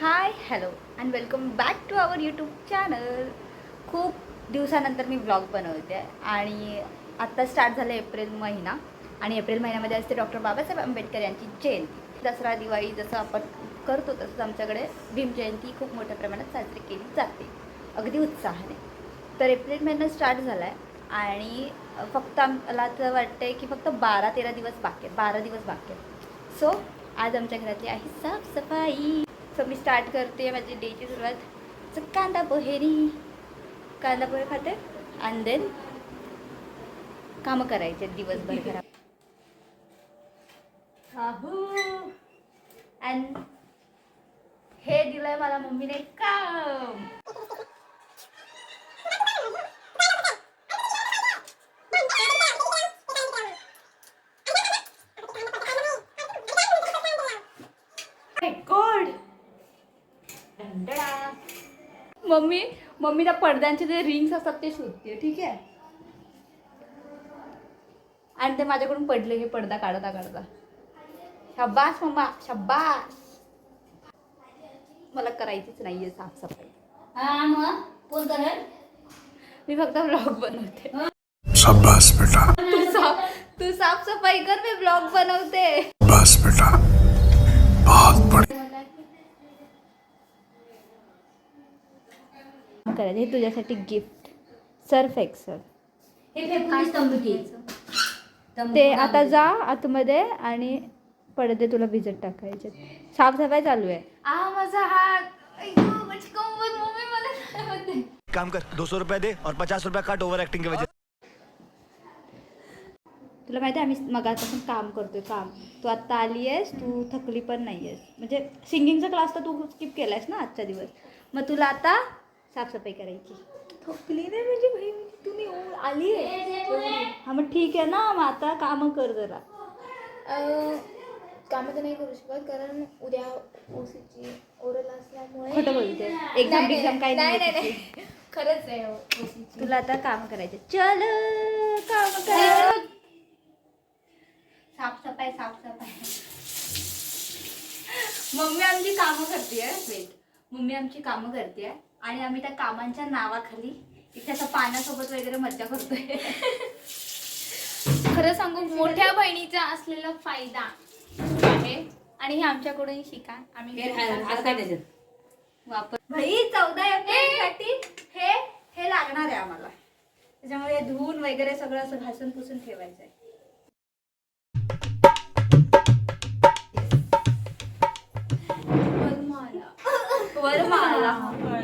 Hi hello and welcome back to our YouTube channel खूप दिवसानंतर मी blog बनवते आणि आत्ता स्टार्ट झालं एप्रिल महिना. आणि एप्रिल महिन्यामध्ये असते डॉक्टर बाबासाहेब आंबेडकर यांची जयंती. दसरा दिवाळी जसं आपण करतो तसंच आमच्याकडे भीम जयंती खूप मोठ्या प्रमाणात साजरी केली जाते. अगदी उत्साहाने. तर एप्रिल महिना स्टार्ट झाला आहे आणि फक्त आम्हाला तर वाटतंय की फक्त बारा तेरा दिवस बाकी आहेत बारा दिवस बाकी आहेत सो आज आमच्या घरातली आहे साफसफाई. सो मी स्टार्ट करते माझी डेची सुरुवात. सो कांदा पोहेरी कांदा पोहे खाते. आणि देन कामं करायचे दिवसभर करा अँड हे दिलंय मला मम्मीने काम गॉड मम्मी मम्मी त्या पडद्यांचे जे रिंग्स असतात ते शोधते ठीक आहे? आणि ते माझ्याकडून पडले हे पडदा काढता काढता. शब्बास मम्मा शब्बास मला करायचीच नाहीये साफसफाई. हा मग? कोण करेल मी फक्त ब्लॉग बनवते. बेटा. तू साफ तू साफसफाई कर मी ब्लॉग बनवते. बेटा. बहुत करायचं. हे तुझ्यासाठी गिफ्ट सर्फ एक्सल हे ते आता जा आतमध्ये आणि पडदे तुला भिजत टाकायचे. साफसफाई चालू आहे. आ माझा हात? काम कर दो सौ रुपया दे और पचास रुपया काट ओवर एक्टिंग की वजह तुला माहिती आहे आम्ही मगापासून काम करतोय काम. तू आत्ता आली आहेस तू थकली पण नाही आहेस म्हणजे सिंगिंगचा क्लास तर तू स्किप केलायस ना आजचा दिवस. मग तुला आता साफसफाई करायची. थकली नाही म्हणजे भाई म्हणजे तुम्ही आली आहे. हा मग ठीक आहे ना मग आता कामं कर जरा. कामं तर नाही करू शकत कारण उद्या ओसीची ओरल असल्यामुळे खोटं बोलते एक्झाम नाही, बिक्झाम काही नाही नाही नाही त्याची. नाही. खरंच आहे ओसीची. तुला आता काम करायचे चल काम करा. साफसफाई साफसफाई. मम्मी आमची कामं करते वेट मम्मी आमची कामं करते आणि आम्ही त्या कामांच्या नावाखाली इथे असं पाण्यासोबत वगैरे मज्जा करतोय. खरं सांगू मोठ्या बहिणीचा असलेला फायदा आहे. आणि हे आमच्याकडून शिका. आम्ही वापर भाई चौदा एप्रिलसाठी हे हे लागणार आहे आम्हाला. त्याच्यामुळे हे धुवून वगैरे सगळं असं घासून पुसून ठेवायचं आहे. वरमाला. तुला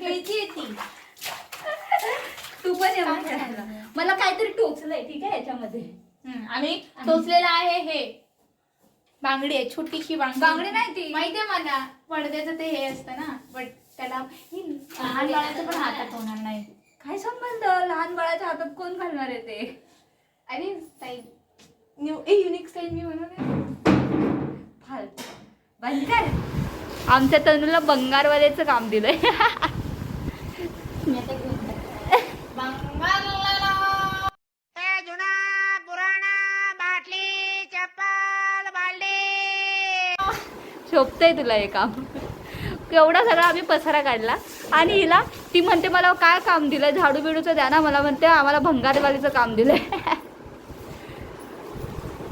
खेळती येते तू. पण मग. खेळायला. मला काहीतरी टोचलंय ठीक आहे याच्यामध्ये. आणि टोचलेला आहे हे. बांगडी आहे छोटीशी बांगडी. बांगडी नाही ती. माहितीये मला. पडद्याचं ते हे असतं ना बट त्याला ही लहान बाळाचं पण हातात होणार नाही. काय संबंध? लहान बाळाच्या हातात कोण घालणार आहे ते? आणि style new a unique style मी बनवते फालतू. बंद कर आमच्या तनूला बंगारवाल्याचं काम दिलंय. शोभतंय तुला हे काम. एवढा सगळा आम्ही पसारा काढला. आणि हिला ती म्हणते मला काय काम दिलंय? झाडू बिडूचं द्या ना मला म्हणते आम्हाला भंगारवालीचं काम दिलंय.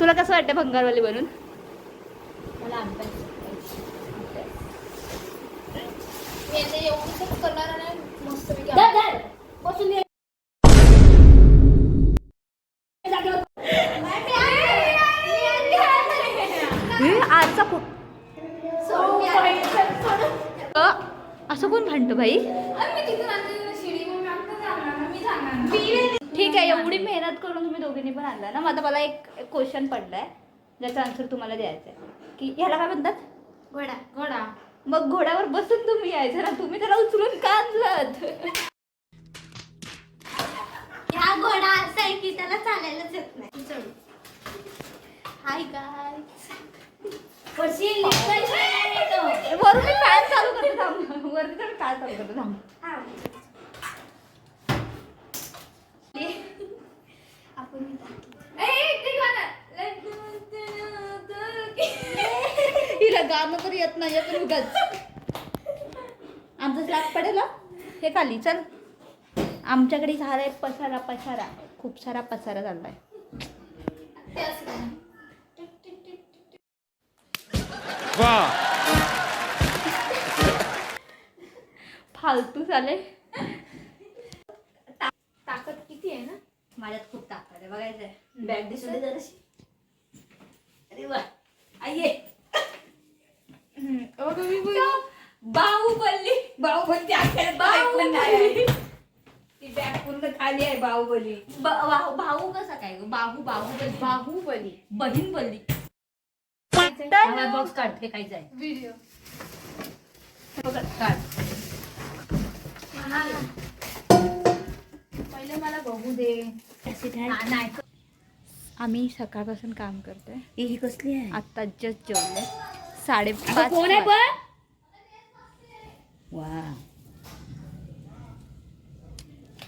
तुला कसं वाटतं भंगारवाली बनून? मला आता जाणार ना, मी जाणार ना. ठीक आहे एवढी मेहनत करून तुम्ही दोघींनी पण आणला ना? मग आता मला एक क्वेश्चन पडलाय ज्याचा आन्सर तुम्हाला द्यायचा आहे. की ह्याला काय म्हणतात? घोडा घोडा. मग घोड्यावर बसून तुम्ही यायचं ना तुम्ही त्याला उचलून का आणलात? हा घोडा असा आहे की त्याला चालायलाच येत नाही. हाय गाय वरून मी फॅन चालू करते थांब. वरती तर फॅन चालू करते थांब. हिला गाणं तर येत नाही तर उगाच. आमचं स्लॅब पडेल हा. खाली चल. आमच्याकडे झालाय पसारा पसारा. खूप सारा पसारा झालाय. ते वाह फालतू झाले. ताकद किती आहे ना? माझ्यात खूप ताकद आहे. बघायचंय बॅग दिसू दे जराशी अरे वा. आये बाहुबली बाहुबली त्या बाहुबली ती बॅग पूर्ण खाली आहे बाहुबली भाऊ कसा काय ग? बाहू बाहू बाहुबली बहीण बली बॉक्स काढ फेकायचं आहे. व्हिडिओ. काढ. पहिले मला बघू दे. हा, नाही आम्ही सकाळपासून काम करतोय. हे ही कसली आहे? आत्ता जस्ट जेवले साडेपाच अगं, कोण आहे वाजले. पण? वा.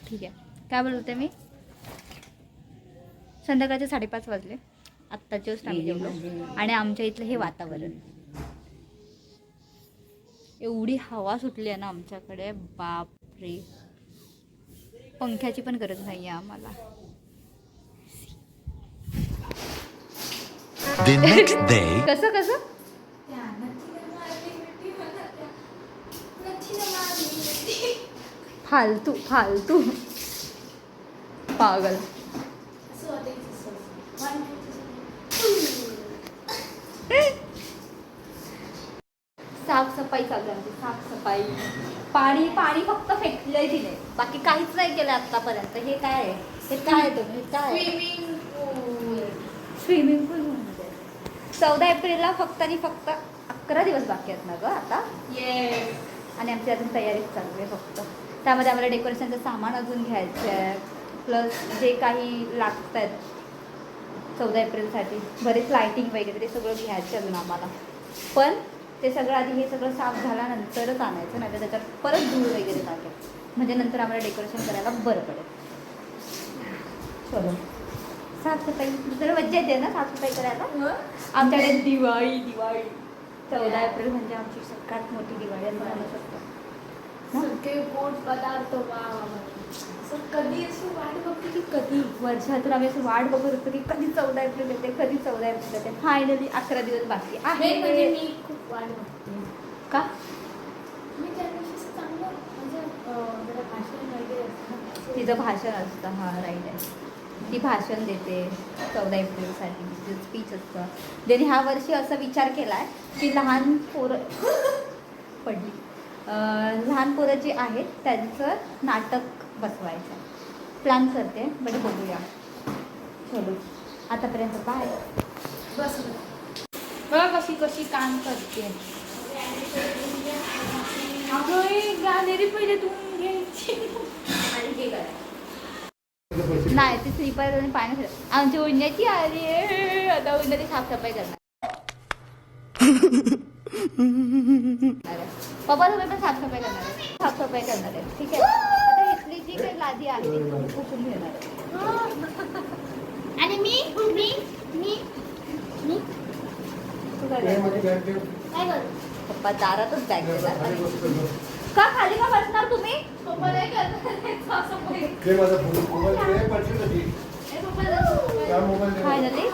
ठीक आहे. काय बोलते मी? संध्याकाळचे साडेपाच वाजले. आत्ता जस्ट आम्ही जेवलो. आणि आमच्या इथलं हे वातावरण. एवढी हवा सुटली आहे ना आमच्याकडे बापरे. पंख्याची पण गरज नाही आहे आम्हाला. The next day कसं कसं? फालतू फालतू. पागल. साफसफाई चालू आहे साफसफाई. पाणी पाणी फक्त फेकलंय तिने. बाकी काहीच नाही केलं आतापर्यंत. हे काय आहे? हे काय आहे तुम्ही? काय? स्विमिंग पूल. स्विमिंग पूल चौदा एप्रिलला फक्त आणि फक्त अकरा दिवस बाकी आहेत ना ग आता? येस आणि आमची अजून तयारीच चालू आहे फक्त. त्यामध्ये आम्हाला डेकोरेशनचं सामान अजून घ्यायचं आहे प्लस जे काही लागत आहेत चौदा एप्रिलसाठी बरेच लायटिंग वगैरे ते सगळं घ्यायचं अजून आम्हाला. पण ते सगळं आधी हे सगळं साफ झाल्यानंतरच आणायचं नाही तर त्याच्यात परत धूळ वगैरे लागेल म्हणजे नंतर आम्हाला डेकोरेशन करायला बरं पडेल. चलो. साफसफाई जरा मज्जा येते ना साफसफाई करायला? आमच्याकडे दिवाळी दिवाळी. चौदा एप्रिल म्हणजे आमची सगळ्यात मोठी दिवाळी असं म्हणू शकतो. सगळे गोड पदार्थ वा असं कधी असं वाट बघते की कधी? वर्षातून आम्ही असं वाट बघत होतो की कधी चौदा एप्रिल येते कधी चौदा एप्रिल येते. फायनली अकरा दिवस बाकी मेन म्हणजे आहे मी खूप वाट बघते. का? मी त्या दिवशी चांगलं म्हणजे भाषण वगैरे तिचं भाषण असतं हा राईट आहे. ती भाषण देते चौदा एप्रिलसाठी तिचं स्पीच असतं. त्याने ह्या वर्षी असा विचार केला आहे की लहान पोरं पडली. लहान पोरं जी आहेत त्यांचं नाटक बसवायचं. प्लॅन करते बट बघूया. चलो. आतापर्यंत बाय बस बघा कशी कशी काम करते. पहिले तू. घ्यायची नाही ती स्लीपर आणि पाणी आमची उन्हाची आली आहे. आता उन्हाची साफसफाई करणार. पप्पा तुम्ही पण साफसफाई करणार आहे साफसफाई करणार आहे ठीक आहे. आता इथली जी काही लादी आहे ती तुम्ही पुसून घेणार आहे आणि मी मी मी मी? तू काय करणार? काय करू? पप्पा दारातच बॅग देणार का खाली का बसणार तुम्ही? पप्पा नाही करणार साफसफाई. ते माझा फोन मोबाईल ते पडशील कधी ए, पप्पा साफसफाई. त्या मोबाईल दे. फायनली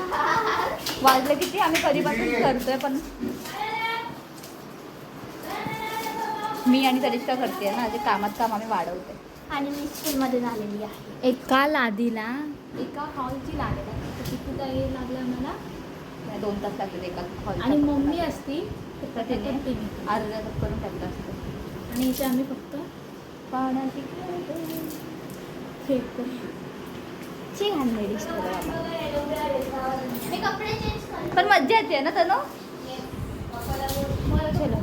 वाजलं किती? आम्ही कधीपासून करतोय पण मी आणि तनिष्का करते ना जे कामात काम आम्ही वाढवते. आणि मी स्कूलमध्ये झालेली आहे. एका लादीला एका हॉलची लागेल किती काय लागलं मला दोन तास लागतात एका चा आणि मम्मी. असती तर तिने. अर्धा करून टाकलं असतं. आणि इथे आम्ही फक्त पाण्याची फेकतो. लेडीज पण मज्जा येते ना तनु चलो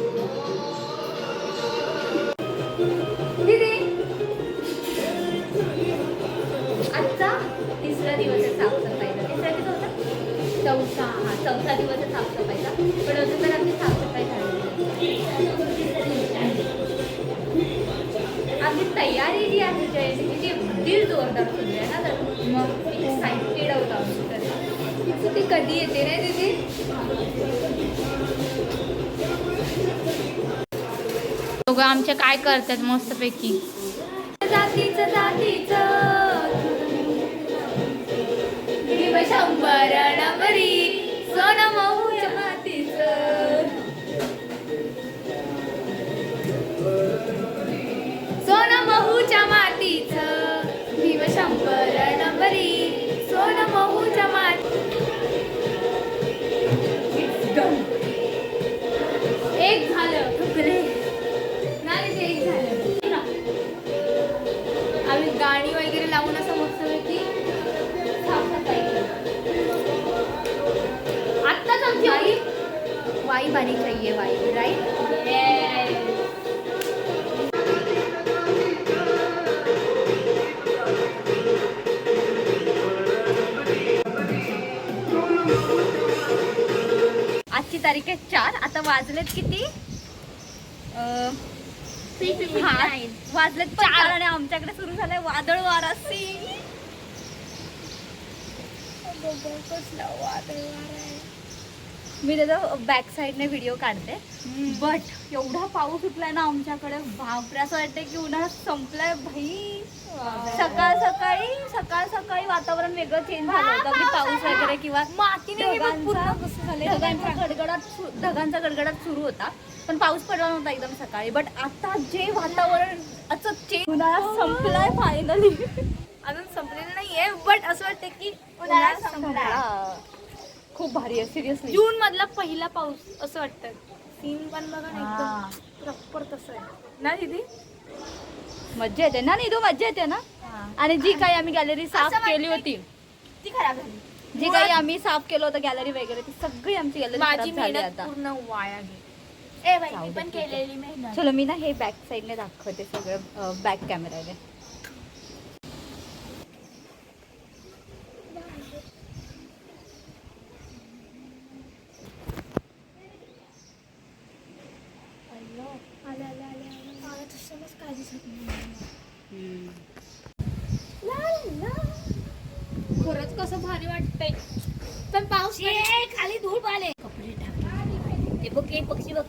कधी येते रे दीदी? दोघं आमच्या काय करतात मस्तपैकी. बारी चाहिए वाई राईट आजची तारीख आहे चार. आता वाजलेत किती? हा, वाजलेत चार. आणि आमच्याकडे सुरू झालंय वादळ वारा. कसला वादळ वारा. मी त्याचा बॅक साईडने व्हिडिओ काढते. बट एवढा पाऊस उठलाय ना आमच्याकडे बापरे असं वाटतंय की उन्हाळा संपलाय भाई. सकाळ सकाळी सकाळ सकाळी वातावरण वेगळं चेंज झालं होतं की पाऊस वगैरे किंवा ढगांचा ढगांचा गडगडाट ढगांचा गडगडाट सुरू होता पण पाऊस पडला नव्हता एकदम सकाळी. बट आता जे वातावरण असं चेंज उन्हाळा संपलाय फायनली अजून संपलेलं नाहीये बट असं वाटतं की उन्हाळा संपला खूप भारी आहे सिरियसली जून मधला पहिला पाऊस असं वाटतं. सीन पण बघा ना हा. एकदम प्रॉपर तसं आहे. ना दीदी? मज्जा येते ना निधू मज्जा येते ना? आणि जी काही आम्ही गॅलरी साफ असं केली वाटतंय होती. ती खराब झाली. जी काही आम्ही साफ केलं होतं गॅलरी वगैरे ती सगळी आमची गॅलरी माझी झाली मेहनत आता. पूर्ण वाया गेली. ए बाई मी पण. केलेली मेहनत. चलो मी ना हे बॅक साईडने दाखवते सगळं बॅक कॅमेराने आले आले आले आले मला तसंच काय दिसत नाही खरंच कसं भारी वाटतंय पण पाऊस खाली धूळ आले कपडे टाकले हे बघ हे पक्षी बघ